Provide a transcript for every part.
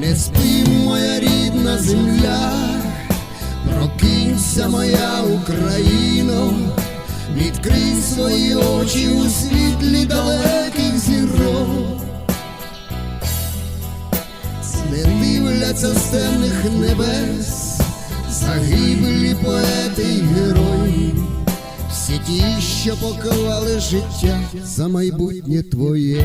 Не спи, моя рідна земля, прокинься моя Україно, відкрий свої очі у світлі далеких зірок. Не дивляться з темних небес, загиблі поети й герої, всі ті, що поклали життя за майбутнє твоє.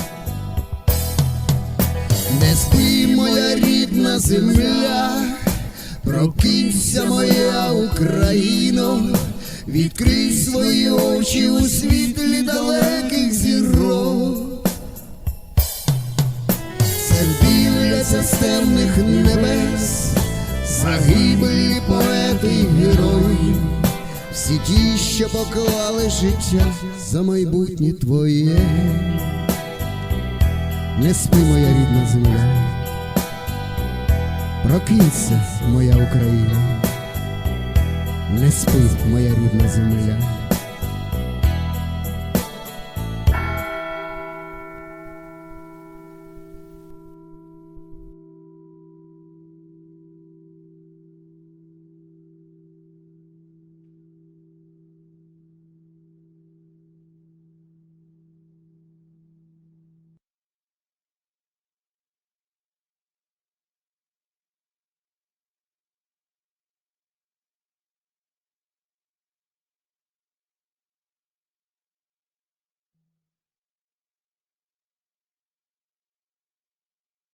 Не спи, моя рідна земля, прокинься моя Україно, відкрий свої очі у світлі далеких зірок. Це дивляться з темних небес, загиблі поети й герої, всі ті, що поклали життя за майбутнє твоє. Не спи, моя рідна земля, прокинься, моя Україна, не спи, моя рідна земля.